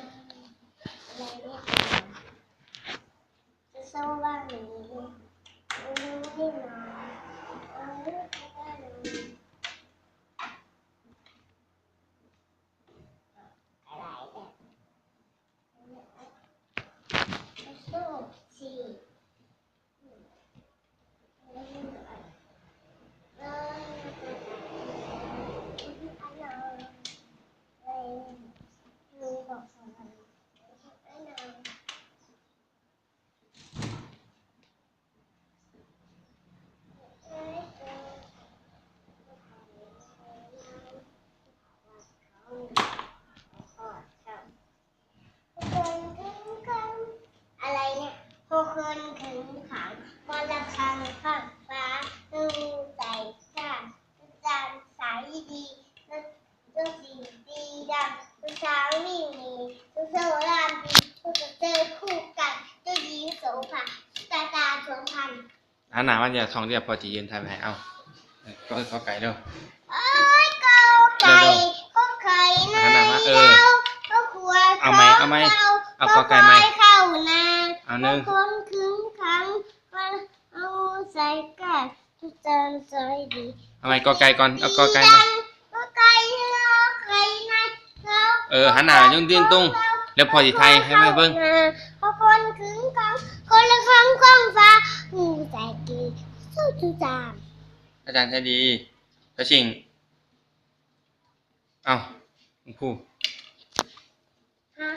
อะไรเรียกจะโซ่บ้างอย่างนี้รู้ไม่มาเอาลูกก็ได้เลยอะไรเนี่ยโซ่สี่ พวกคนขึงขังวันละครั้งข้างฟ้าดูใจข้าจานสายดีทุกสิ่งดีดังทุกเช้านี่มีทุกโซลามดีทุกเจอคู่กันเจ้าหญิงโสภาตาตาสวมพันอันหนามันจะทองเรียบพอจียืนทำให้เอาเออก็เขาไก่เด้อเอ้ยเกาไก่ก็ไข่นะขนาดว่าเออก็ขวดเอาไหมเอาไหมเอากอไก่ไหมเข้านาเอา หนึ่งคนขึงขังมันเอาใส่กันทุกจานใส่ดีเอาไหมกอไก่ก่อนเอากอไก่มาก็ไก่เราไก่นะเราเออหันหน้ายุ่งดิ้นตุ้งเดี๋ยวพอจีไทยให้แม่เบิ่งเพราะคนขึงขังคนละครั้งกล้องฟ้าหูใส่ดีสู้ทุกจานอาจารย์ใช้ดีกระชิงเอาคุณครูฮะ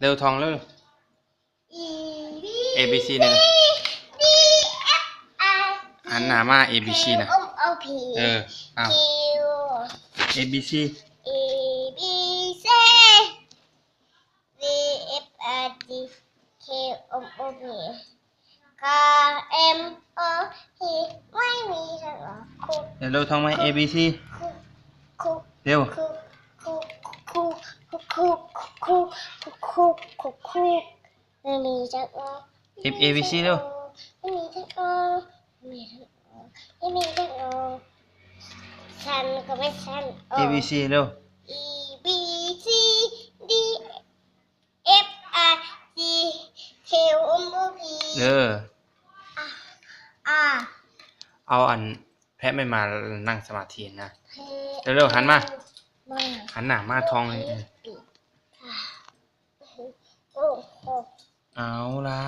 เร็วทองเร็ว E A B C เนี่ยนะ D F I หันหน้ามา A B C นะ O O P เออเอา Q A B C A B C D F I D K O O P K M O P ไม่มีใช่เหรอคุกเดี๋ยวเร็วทองไหม A B C คุกคุกเร็ว คุกคุกคุกคุกคุกคุกคุกคุกคุกไม่มีจักร F A B C เร็วไม่มีจักรไม่มีจักรไม่มีจักรฉันก็ไม่ฉัน A B C เร็ว E B C D F I G K O M O P เออ R เอาอันแพะไม่มานั่งสมาธินะ K เร็วๆหันมามา หันหน้ามาทองเลยเออโอ้โหเอาละ